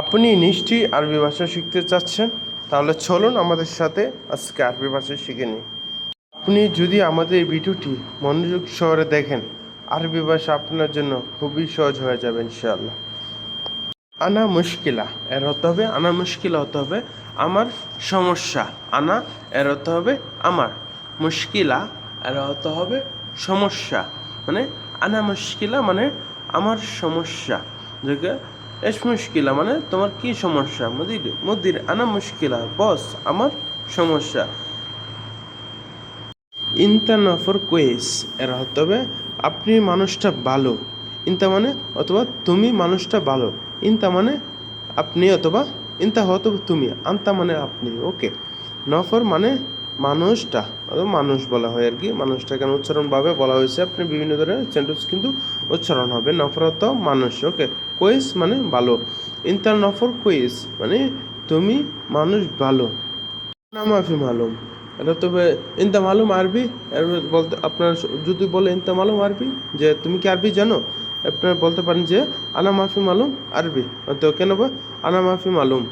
আপনি নিশ্চয়ই আরবি ভাষা শিখতে চাচ্ছেন, তাহলে চলুন আমাদের সাথে আজকে আরবি ভাষা শিখে নিই। আপনি যদি আমাদের এই ভিডিওটি মনোযোগ সহরে দেখেন, আরবি ভাষা আপনার জন্য খুবই সহজ হয়ে যাবে, ইনশাআল্লাহ। আনা মুশকিলা, এর হতে হবে, আনা মুশকিলা হতে হবে, আমার সমস্যা। আনা, এর হতে হবে, আমার। মুশকিলা, এর হতে হবে, সমস্যা। মানে আনা মুশকিলা মানে আমার সমস্যা। যেকে এস মুশকিলা মানে তোমার কি সমস্যা? মুদির মুদির, আনা মুশকিলা। বস, আমার সমস্যা। ইনতা নফর কোয়েস, এর হতে হবে আপনি মানুষটা ভালো। ইনতা মানে অথবা তুমি মানুষটা ভালো। ইনতা মানে আপনি অথবা ইনতা হয়তো তুমি, আন্তা মানে আপনি, ওকে। নফর মানে মানুষটা, অথবা মানুষ বলা হয় আর কি। মানুষটা কেন উচ্চারণভাবে বলা হয়েছে। আপনি বিভিন্ন ধরনের সেন্টেন্স কিন্তু উচ্চারণ হবে। নফর অর্থ মানুষ, ওকে। কোয়েস মানে ভালো। ইনতা নফর কোয়েস মানে তুমি মানুষ ভালো। না মাফি মালুম। এটা তবে ইনতা মালুম আরবি। বলতে আপনার যদি বলে ইনতা মালুম আরবি, যে তুমি কি আরবি জানো? আপনারা বলতে পারেন যে, আনা মাফি মালুম আরবি। তো কেন বা? আনা মাফি মালুম।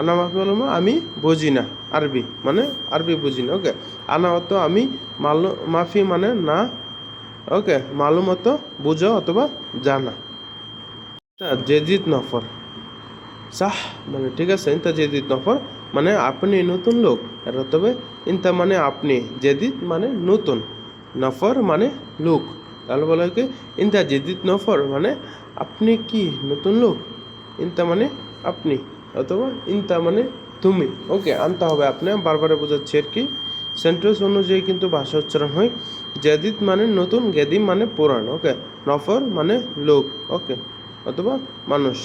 আনা মাফি মালুম আমি বুঝি না। আরবি মানে আরবি বুঝি না, ওকে? আনা অত আমি মালু মাফি মানে না। ওকে? মালুম অত বুঝো অথবা জানা। জেজিদ নফর সাহ মানে ঠিক আছে, ইনতা জেদিদ নফর মানে আপনি নতুন লোক। তবে ইনতা মানে আপনি জেদিদ মানে নতুন। নফর মানে লোক। তাহলে বলা হয় কি, ইনতা জেদিদ নফর মানে আপনি কি নতুন লোক? ইনতা মানে আপনি, অথবা ইনতা মানে তুমি। ওকে, আনতে হবে আপনি বারবার বোঝাচ্ছি আর কি। সেন্টেন্স অনুযায়ী কিন্তু ভাষা উচ্চারণ হয়। জেদিদ মানে নতুন, গেদিম মানে পুরান, ওকে। নফর মানে লোক, ওকে। অথবা মানুষ।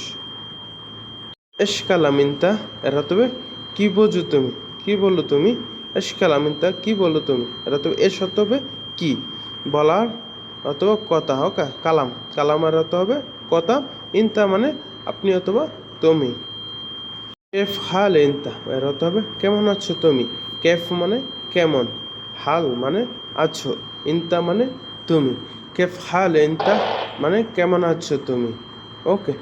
এসকালামিনতা এরা তবে কি বোঝো তুমি? কি বলো তুমি? এসকালামিনতা কি বলো তুমি? এরা তবে হতে হবে কি? বলার অথবা কথা হোক কালাম। কালাম আর হবে কথা। ইনতা মানে আপনি অথবা তুমি। কেফ হাল ইনতা, এর হতে হবে কেমন আছো তুমি? কেফ মানে কেমন। হাল মানে আছো। ইনতা মানে তুমি। কেফ হাল ইনতা মানে কেমন আছো তুমি? ওকে।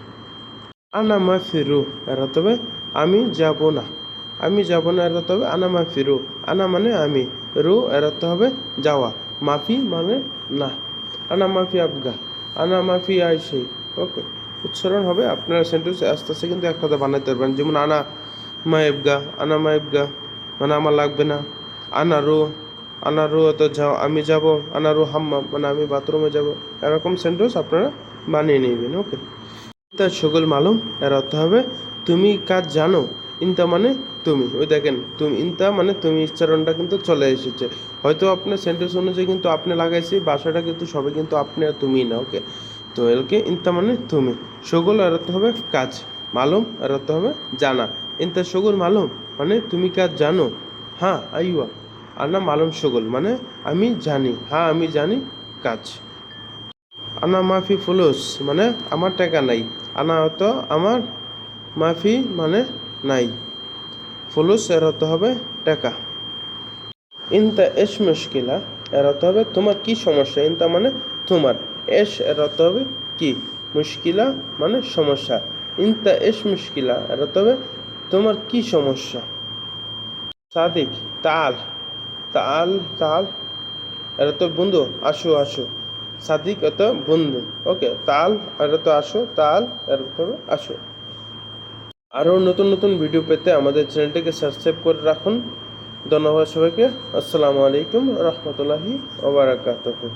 আনা মা ফিরু এরা তবে আমি যাব না। আমি যাব না, এরা তবে আনা মা ফিরু আনা মানে আমি। রু এরাতে হবে যাওয়া। মাফি মানে না। আনা মাফি আবগা। আনা মাফি আইসে। ওকে। উচ্চারণ হবে, আপনার সেন্টেন্স আস্তে আস্তে কিন্তু এক কথা পারবেন। যেমন আনা মায়েবগা আনা মায়েবগা মানে আমার লাগবে না। আনা রু আনা রু তো যাও, আমি যাব। আনা রু হাম্মাম মানে আমি বাথরুমে যাব। এরকম সেন্টেন্স আপনারা বানিয়ে নেবেন। ওকে। ইনতা সকল মালুম, এর অর্থ হবে, তুমি কাজ জানো, ইনতা মানে তুমি। ওই দেখেন, তুমি, ইনতা মানে তুমি উচ্চারণটা কিন্তু চলে এসেছে। হয়তো আপনার সেন্টেন্স অনুযায়ী কিন্তু আপনি লাগাইছি বাসাটা কিন্তু সবে কিন্তু আপনি আর তুমি না, ওকে? তো এলকে, ইনতা মানে তুমি। সকল, এর অর্থ হবে, কাজ। মালুম, এর অর্থ হবে, জানা। ইনতা সকল মালুম মানে তুমি কাজ জানো। হ্যাঁ আইয়া আর না, মালুম সকল মানে আমি জানি। হ্যাঁ আমি জানি কাজ। আনা মাফি ফুলুস মানে আমার টাকা নাই। আনা হতো আমার মাফি মানে নাই। ফুলুস এর হতে হবে টাকা। ইনতা এস মুশকিলা এর হবে তোমার কি সমস্যা? ইনতা মানে তোমার। এস এর হবে কি? মুশকিলা মানে সমস্যা। ইনতা এস মুশকিলা এর হবে তোমার কি সমস্যা? সাদিক, তাল তাল তাল। এটা তো বন্ধু, আসো আসো। সাদিক অত বন্ধু। ওকে, তাল, আর তো আসো, তাল এর তবে আসো। আরও নতুন নতুন ভিডিও পেতে আমাদের চ্যানেলটিকে সাবস্ক্রাইব করে রাখুন। ধন্যবাদ সবাইকে। আসসালামু আলাইকুম রহমতুল্লাহি ওবরাকাতুহু